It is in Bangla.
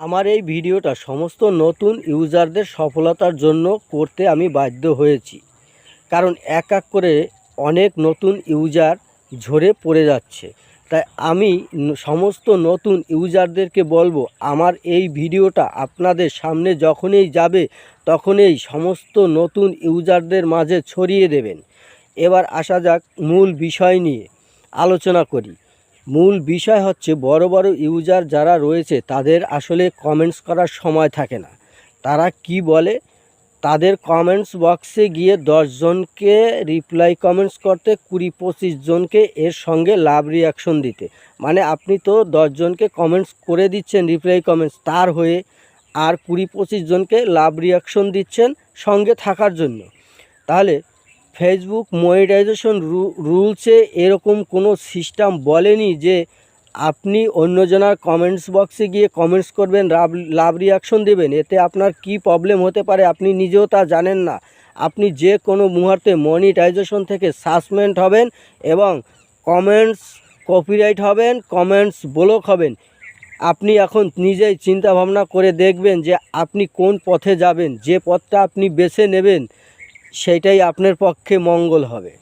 আমার এই ভিডিওটা সমস্ত নতুন ইউজারদের সফলতার জন্য করতে আমি বাধ্য হয়েছি। কারণ এক এক করে অনেক নতুন ইউজার ঝরে পড়ে যাচ্ছে। তাই আমি সমস্ত নতুন ইউজারদেরকে বলব, আমার এই ভিডিওটা আপনাদের সামনে যখনই যাবে, তখনই সমস্ত নতুন ইউজারদের মাঝে ছড়িয়ে দেবেন। এবার আসা যাক মূল বিষয় নিয়ে। আলোচনা করি। মূল বিষয় হচ্ছে বড় বড় ইউজার যারা রয়েছে, তাদের আসলে কমেন্টস করার সময় থাকে না। তারা কি বলে? তাদের কমেন্টস বক্সে গিয়ে দশজনকে রিপ্লাই কমেন্টস করতে, কুড়ি পঁচিশ জনকে এর সঙ্গে লাভ রিয়াকশন দিতে। মানে আপনি তো দশজনকে কমেন্টস করে দিচ্ছেন রিপ্লাই কমেন্টস তার হয়ে আর কুড়ি পঁচিশ জনকে লাভ রিয়াকশন দিচ্ছেন সঙ্গে থাকার জন্য। তাহলে ফেসবুক মনিটাইজেশন রুলসে এরকম কোনো সিস্টেম বলেনি যে আপনি অন্যজনার কমেন্টস বক্সে গিয়ে কমেন্টস করবেন, লাভ লাভ রিয়াকশন দেবেন। এতে আপনার কি প্রবলেম হতে পারে আপনি নিজেও তা জানেন না। আপনি যে কোনো মুহূর্তে মনিটাইজেশন থেকে সাসপেন্ড হবেন এবং কমেন্টস কপিরাইট হবেন কমেন্টস ব্লক হবেন। আপনি এখন নিজেই চিন্তা ভাবনা করে দেখবেন যে আপনি কোন পথে যাবেন, যে পথটা আপনি বেছে নেবেন। সেটাই আপনার পক্ষে মঙ্গল হবে।